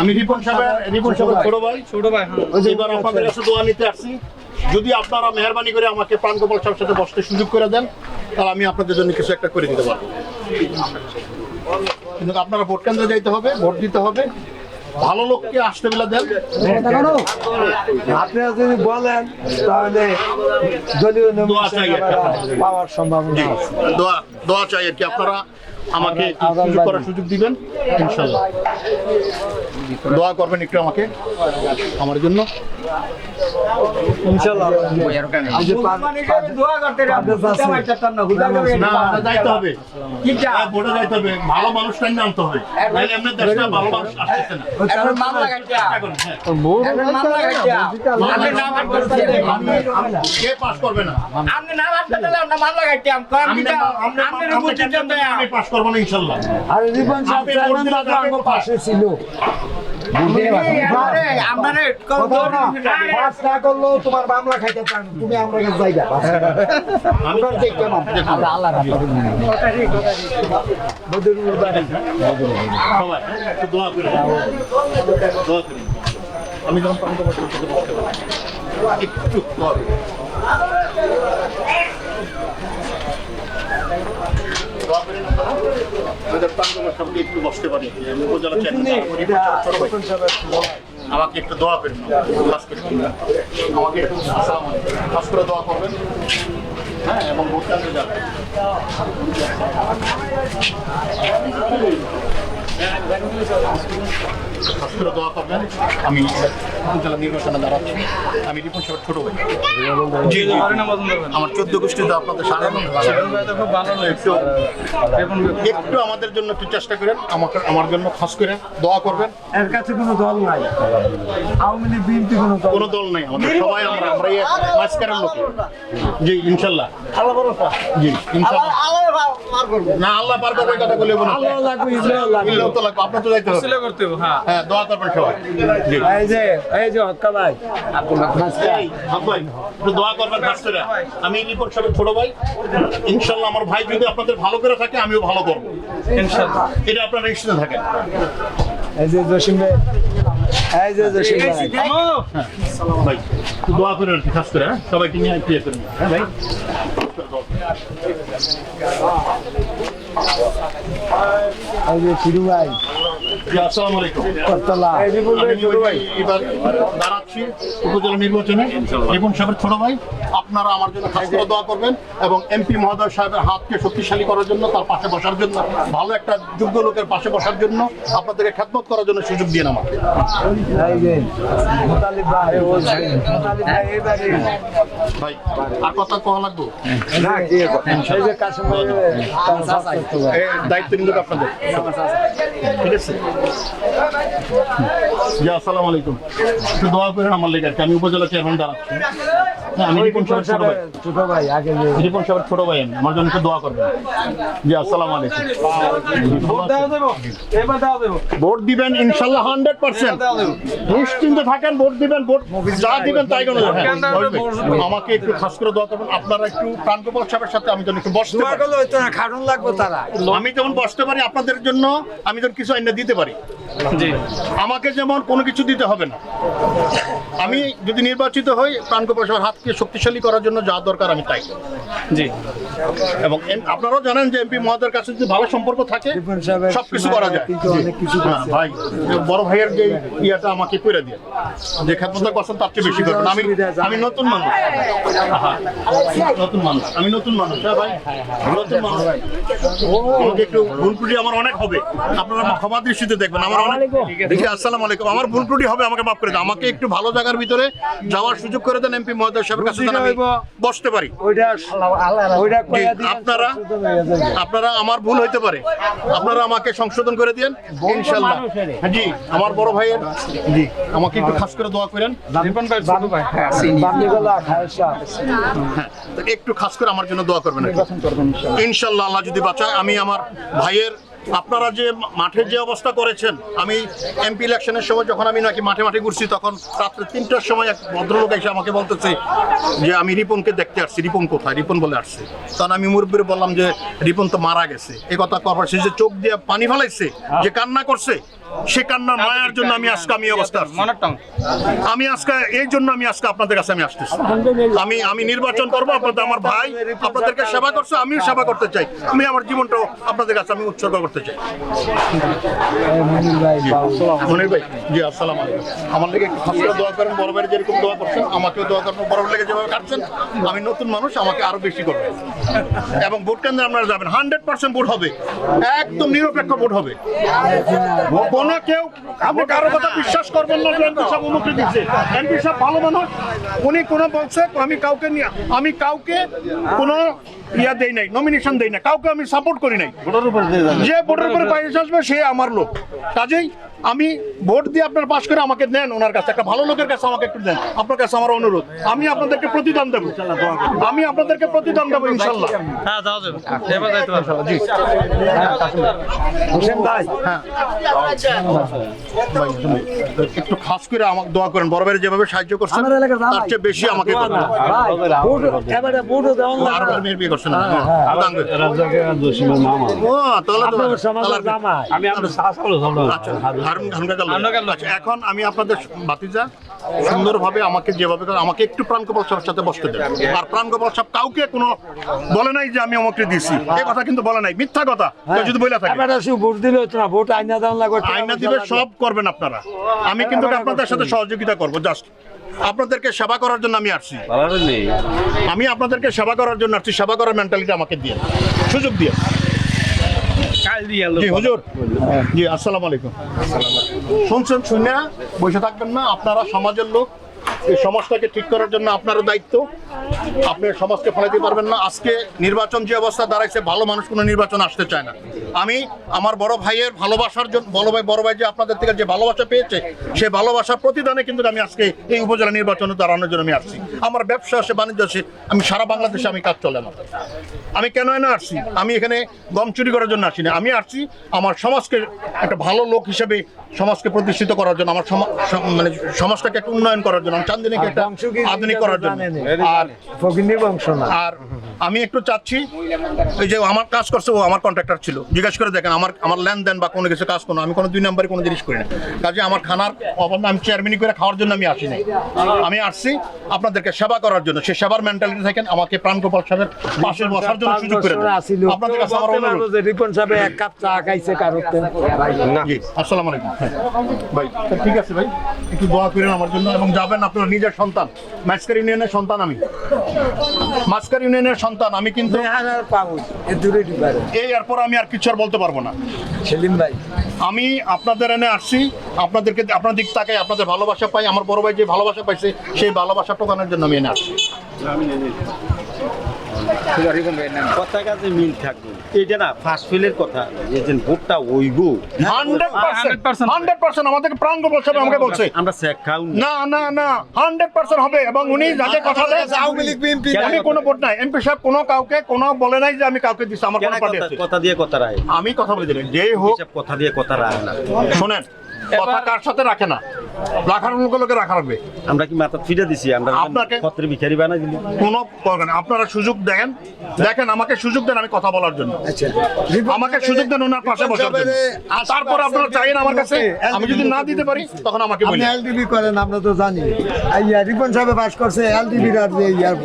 আমি রিপন সাহেব রিপন সাহেব ছোট ভাই। ছোট ভাই হ্যাঁ। এবার আপনাদের কাছে দোয়া নিতে আসছি। যদি আপনারা মেহরবানি করে আমাকে প্রাণ গোপাল সাহেবের সাথে বসতে সুযোগ করে দেন তাহলে আমি আপনাদের জন্য কিছু একটা করে দিতে পারব। কিন্তু আপনারা ভোট কেন্দ্রে যাইতে হবে ভোট দিতে হবে। ভালো লোককে আসতে বেলা দেন। আপনারা যদি বলেন তাহলে দলীয় দোয়া চাই একটা। পাওয়ার সম্ভাবনা দোয়া দোয়া চাই আর কি। আপনারা আমাকে সুযোগ করার সুযোগ দিবেন ইনশাল্লাহ দোয়া করবেন একটু আমাকে আমার জন্য। ইনশাআল্লাহ। এই যে পাঁচ- পাঁচ আছে। না আপনার যাইতে হবে। হ্যাঁ, যাইতে হবে। ভালো মানুষটাই আনতে হবে। নাহলে এমনি দেশটা ভালো মানুষ আসতেছে না। চেষ্টা করুন, হ্যাঁ। আমি- কে পাস করবে না? আমি। না- আপনি- আপনি- আমি পাস করব না ইনশাল্লাহ আর রিপন সাহেব আপনি ভোট পাশে ছিল। না, করলেও তোমার মামলা খাইতে চান তুমি আমরা কাছে যাইবা আমি দেখতাম আমরা আল্লাহ বদরুল বাড়ি সবাই একটু দোয়া করে। দোয়া করি। আমি যখন একটু বসতে একটু বসতে পারি উপজেলা আমাকে একটু দোয়া করেন আমাকে একটু খাস করে দোয়া করবেন হ্যাঁ এবং ভোট যাবেন খাস দোয়া করবেন আমি উপজেলা নির্বাচনে দাঁড়াচ্ছি। আমি রিপন সাহেব ছোট ভাই। জি জি। আর না পছন্দ করেন আমার চোদ্দ গোষ্ঠীতে আপনাদের একটু একটু আমাদের জন্য একটু চেষ্টা করেন আমাকে আমার জন্য খাস করে দোয়া করবেন। এর কাছে কোনো দল নাই। আওয়ামী লীগ বিএনপি কোনো দল কোনো দল নাই আমাদের সবাই আমরা আমরা মাঝখানের লোক। জি ইনশাল্লাহ। জি ইনশাল্লাহ। না আল্লাহ পার করবে কথা বলে আল্লাহ লাগবে ইসরায়েল লাগবে তো লাগবে আপনার তো যাইতে হবে। ছিল করতে হবে হ্যাঁ। হ্যাঁ দোয়া করবেন সবাই। এই যে এই যে হক্কা ভাই। ভাই, একটু দোয়া করবেন খাস আমি রিপোর্ট ছোট ভাই। ইনশাল্লাহ আমার ভাই যদি আপনাদের ভালো করে থাকে আমিও ভালো করব। ইনশাআল্লাহ এটা আপনারা নিশ্চিত থাকেন। এই যে জসিম ভাই। এই যে জসিম ভাই। ভাই একটু দোয়া করেন আর কি খাস করে হ্যাঁ? সবাইকে নিয়ে করেন। হ্যাঁ ভাই? ভাই জি, আসসালামু আলাইকুম। করতলা আমি ওই ভাই। এবার দাঁড়াচ্ছি উপজেলা নির্বাচনে। রিপন সাহেবের ছোট ভাই আপনারা আমার জন্য খাস করে দোয়া করবেন এবং এমপি মহোদয় সাহেবের হাতকে শক্তিশালী করার জন্য তার পাশে বসার জন্য ভালো একটা যোগ্য লোকের পাশে বসার জন্য আপনাদেরকে খেদমত করার জন্য সুযোগ দিন আমাকে। ভাই মোতালিব ভাই এবারে ভাই আর কথা কওয়া লাগবো? দায়িত্ব নিল আপনাদের। ঠিক আছে? জি আসসালামু আলাইকুম। একটু দোয়া করেন আমার লেগে আমি উপজেলা চেয়ারম্যান দাঁড়াচ্ছি আমি রিপন সাহেবের ছোট ভাই। ছোট ভাই আগে রিপন সাহেবের ছোট ভাই আমি আমার জন্য একটু দোয়া করবেন। জি আসসালামু আলাইকুম। দেওয়া দেবো এবার দেওয়া দেবো। ভোট দিবেন ইনশাল্লাহ হান্ড্রেড পার্সেন্ট। নিশ্চিন্তে থাকেন ভোট দিবেন ভোট যা দিবেন তাই কোনো আমাকে একটু খাস করে দোয়া করবেন। আপনারা একটু সাহেবের সাথে আমি যেন একটু বসতে পারি। করলে হইতো না খাটুন লাগবে তারা। আমি যেমন বসতে পারি আপনাদের জন্য আমি যেন কিছু আইনে দিতে পারি। জি। আমাকে যেমন কোনো কিছু দিতে হবে না। আমি যদি নির্বাচিত হই প্রাণগোপাল সাহেবের হাতকে শক্তিশালী করার জন্য যা দরকার আমি তাই জি। এবং আপনারাও জানেন যে এমপি মহোদয়ের কাছে যদি ভালো সম্পর্ক থাকে রিপন সাহেবের সবকিছু করা যায়। কিন্তু অনেক কিছু হ্যাঁ, করছে। ভাই বড় ভাইয়ের যে ইয়েটা আমাকে করে দিয়ে। যে খেদমতটা করছেন তার চেয়ে বেশি করবেন। আমি আমি নতুন মানুষ। নতুন মানুষ। আমি নতুন মানুষ। হ্যাঁ ভাই নতুন মানুষ। আমাকে একটু ভুল ত্রুটি আমার অনেক হবে। আপনারা ক্ষমা দৃষ্টিতে দেখবেন। আমার অনেক দেখি আসসালামু আলাইকুম। আমার ভুল ত্রুটি হবে আমাকে মাফ করে দেন আমাকে একটু ভালো জায়গার ভিতরে যাওয়ার সুযোগ করে দেন এমপি মহোদয় সাহেবের কাছে যেন আমি বসতে পারি। আপনারা হয়ে। আপনারা আমার ভুল হইতে পারে। আপনারা আমাকে সংশোধন করে দিন ইনশাল্লাহ। হ্যাঁ, জি আমার বড় ভাইয়ের। জি। আমাকে একটু খাস করে দোয়া করেন। খায়সা হ্যাঁ একটু খাস করে আমার জন্য দোয়া করবেন ইনশাল্লাহ আল্লাহ যদি বাঁচায় আমি আমার ভাইয়ের আপনারা যে মাঠের যে অবস্থা করেছেন, আমি এমপি ইলেকশনের সময় যখন আমি নাকি মাঠে মাঠে ঘুরছি, তখন রাত্রে তিনটার সময় এক ভদ্রলোক এসে আমাকে বলতেছে যে, আমি রিপনকে দেখতে আসছি। রিপন কোথায়? রিপন বলে আসছে। তখন আমি মুরব্বীর বললাম যে, রিপন তো মারা গেছে। এ কথা করবার সে যে চোখ দিয়ে পানি ফেলাইছে, যে কান্না করছে সে কান্নার মায়ার জন্য আমি আজকে আমি অবস্থা আমি আজকে এই জন্য আমি আজকে আপনাদের কাছে আমি আসতেছি। আমি আমি নির্বাচন করব আপনাদের আমার ভাই আপনাদেরকে সেবা করছে আমিও সেবা করতে চাই। আমি আমার জীবনটাও আপনাদের কাছে আমি উৎসর্গ করতে চাই। মনির ভাই জি আসসালাম আলাইকুম। আমার লেগে একটু দোয়া করেন বড় ভাইয়ের যেরকম দোয়া করছেন আমাকেও দোয়া করেন বড় লেগে যেভাবে কাটছেন আমি নতুন মানুষ আমাকে আরও বেশি করবেন এবং ভোট কেন্দ্রে আপনারা যাবেন হান্ড্রেড পার্সেন্ট ভোট হবে একদম নিরপেক্ষ ভোট হবে। কোনো কেউ আপনি কারও কথা বিশ্বাস করবেন না এমপি সাহেব উন্নতি দিচ্ছে এমপি সাহেব ভালো মানুষ। উনি কোনো বলছে আমি কাউকে নিয়ে আমি কাউকে কোনো ইয়া দেই নাই নমিনেশন দেই না কাউকে আমি সাপোর্ট করি নাই। যে ভোটের উপরে বাইরে আসবে সে আমার লোক। কাজেই আমি ভোট দিয়ে আপনার পাশ করে আমাকে দেন ওনার কাছে। একটা ভালো লোকের কাছে আমাকে একটু দেন। আপনার কাছে আমার অনুরোধ। আমি আপনাদেরকে প্রতিদান দেবো। আমি আপনাদেরকে প্রতিদান দেবো ইনশাল্লাহ হ্যাঁ। হ্যাঁ একটু খাস করে আমাকে দোয়া করেন বড় ভাইয়ের যেভাবে সাহায্য করছেন আমার তার চেয়ে বেশি আমাকে কাকা লোক। আচ্ছা, এখন আমি আপনাদের ভাতিজা সুন্দরভাবে আমাকে যেভাবে আমাকে একটু প্রাণ গোপাল সাহেবের সাথে বসতে দেন। আর প্রাণ গোপাল সাহেব কাউকে কোনো বলে নাই যে আমি আমাকে দিছি এই কথা কিন্তু বলে নাই মিথ্যা কথা। যদি বলে থাকে। ভোট দিলে না ভোট আইনা দেওয়ান লাগবে দিবে সব করবেন আপনারা। আমি কিন্তু আপনাদের সাথে সহযোগিতা করব জাস্ট আপনাদেরকে সেবা করার জন্য আমি আসছি। আমি আপনাদেরকে সেবা করার জন্য আসছি সেবা করার মেন্টালিটি আমাকে দিয়ে। সুযোগ দিয়ে। কাল দিয়ে এলো জি হুজুর। জি আসসালামু আলাইকুম। শুনছেন শুনে বসে থাকবেন না আপনারা সমাজের লোক। এই সমাজটাকে ঠিক করার জন্য আপনারও দায়িত্ব। আপনি সমাজকে ফেলাতে পারবেন না। আজকে নির্বাচন যে অবস্থা দাঁড়াইছে, ভালো মানুষ কোনো নির্বাচন আসতে চায় না। আমি আমার বড় ভাইয়ের ভালোবাসার জন্য বড় ভাই বড় ভাই যে আপনাদের থেকে যে ভালোবাসা পেয়েছে, সে ভালোবাসার প্রতিদানে কিন্তু আমি আজকে এই উপজেলা নির্বাচনে দাঁড়ানোর জন্য আমি আসছি। আমার ব্যবসা আছে বাণিজ্য আছে আমি সারা বাংলাদেশে আমি কাজ চলে আমার আমি কেন এনে আসছি? আমি এখানে গম চুরি করার জন্য আসিনি আমি আসছি আমার সমাজকে একটা ভালো লোক হিসেবে সমাজকে প্রতিষ্ঠিত করার জন্য, আমার মানে সমাজটাকে একটা উন্নয়ন করার জন্য। আমার চান্দিনীকে একটা আধুনিক করার জন্য। আর বংশ না। আর আমি একটু চাচ্ছি এই যে আমার কাজ করছে ও আমার কন্ট্রাক্টর ছিল। জিজ্ঞেস করে দেখেন আমার আমার লেনদেন বা কোনো কিছু কাজ কোনো আমি কোনো দুই নম্বরে কোনো জিনিস করি না। কাজে আমার খানার অভাব আমি চেয়ারম্যানি করে খাওয়ার জন্য আমি আসি নাই আমি আসছি আপনাদেরকে সেবা করার জন্য। সে সেবার মেন্টালিটি থাকেন আমাকে প্রাণ গোপাল সাহেবের পাশে বসার জন্য সুযোগ করে আপনাদের কাছে আমার অনুরোধ। যে রিপন সাহেব এক কাপ চা খাইছে কারোর আসসালামু আলাইকুম। ভাই ঠিক আছে ভাই একটু দোয়া করেন আমার জন্য এবং যাবেন আপনার নিজের সন্তান। মাস্কার ইউনিয়নের সন্তান আমি। মাস্কার ইউনিয়নের সন্তান আমি কিন্তু এই এরপর আমি আর কিছু আর বলতে পারব না। সেলিম ভাই। আমি আপনাদের এনে আসছি আপনাদেরকে আপনার দিক তাকাই আপনাদের ভালোবাসা পাই আমার বড় ভাই যে ভালোবাসা পাইছে সেই ভালোবাসা টোকানোর জন্য আমি এনে আসছি। কাছে মিল থাকবে। এইটা না ফার্স্ট ফেলের কথা। যে ভোটটা ওইব হান্ড্রেড পার্সেন্ট 100% হান্ড্রেড পার্সেন্ট আমাদেরকে প্রাণ গোপাল সাহেব আমাকে বলছে। আমরা চেক খাও না না না হান্ড্রেড পার্সেন্ট হবে এবং উনি যাকে কথা দেয় আওয়ামী লীগ বিএনপি আমি কোনো ভোট নাই। এমপি সাহেব কোনো কাউকে কোনো বলে নাই যে আমি কাউকে দিচ্ছি আমার কোনো পার্টি আছে কথা দিয়ে কথা রায়? আমি কথা বলে দিলেন যে হোক কথা দিয়ে কথা রায় না। শোনেন কথা কার সাথে রাখে না? রাখার লোকে রাখা রাখবে আমরা কি মাথা ফিরে দিছি? আমরা আপনাকে- পত্রে ভিখারি বানাই দিলি? কোনো দরকার আপনারা সুযোগ দেন। দেখেন আমাকে সুযোগ দেন আমি কথা বলার জন্য। আমাকে সুযোগ দেন ওনার পাশে বসার জন্য। তারপর আপনারা চাইেন আমার কাছে। আমি যদি না দিতে পারি তখন আমাকে আপনি বলি এলডিবি করেন আমরা তো জানি। আইয়া রিপন সাহেব পাস করছে এলডিবি ইয়ার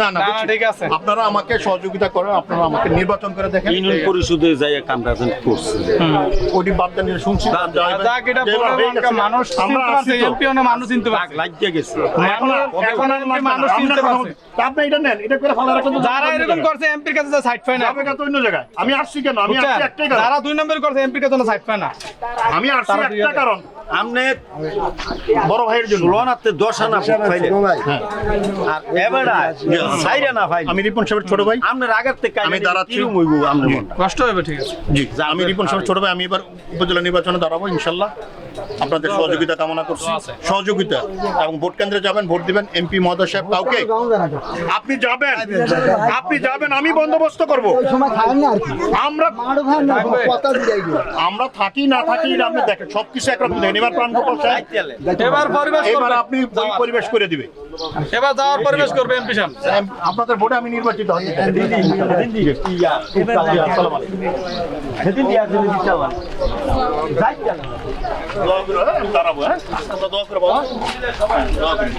না না না, ঠিক আছে। আপনারা আমাকে সহযোগিতা করেন আপনারা আমাকে নির্বাচন করে দেখেন। ইউনিয়ন পরিষদে যাই কামটা করছে। ওটি বাদ দেন শুনছি। যাক এটা মানুষ আমরা আসছি মানুষ চিনতে লাগিয়ে গেছে। এখন। মানুষ চিনতে কথা পারছে। বলুন। তা আপনি এটা নেন এটা করে ফেলা রাখেন যারা এরকম করছে এমপির কাছে সাইড পায় যাবে না অন্য জায়গায়। আমি আসছি কেন? আমি আসছি একটাই কারণ। যারা দুই নম্বর করছে এমপির কাছে সাইড পায় না। আমি আসছি একটা কারণ। আপনি বড় ভাইয়ের জন্য। আনাতে দশ আনা ভোট পাইলেন হ্যাঁ। আর এবার সাইরা না আমি রিপন সাহেবের ছোট ভাই। আপনার আগের থেকে আমি দাঁড়াচ্ছি। কষ্ট হবে ঠিক আছে। জি আমি রিপন সাহেবের ছোট ভাই আমি এবার উপজেলা নির্বাচনে দাঁড়াবো ইনশাল্লাহ। আপনাদের সহযোগিতা কামনা করছি। সহযোগিতা এবং ভোট কেন্দ্রে যাবেন ভোট দিবেন এমপি মহোদয় সাহেব কাউকে। আপনি যাবেন। আপনি যাবেন আমি বন্দোবস্ত করব। আমরা আমরা থাকি না থাকি আপনি দেখেন সবকিছু একরকম দেখেন এবার প্রাণ গোপাল এবার পরিবেশ এবার আপনি পরিবেশ করে দিবে। এবার যাওয়ার পরিবেশ করবে এমপি সাহেব। আপনাদের ভোটে আমি নির্বাচিত হই হ্যাঁ, দাঁড়াবো হ্যাঁ। দোয়া করে বাবা দোয়া করে।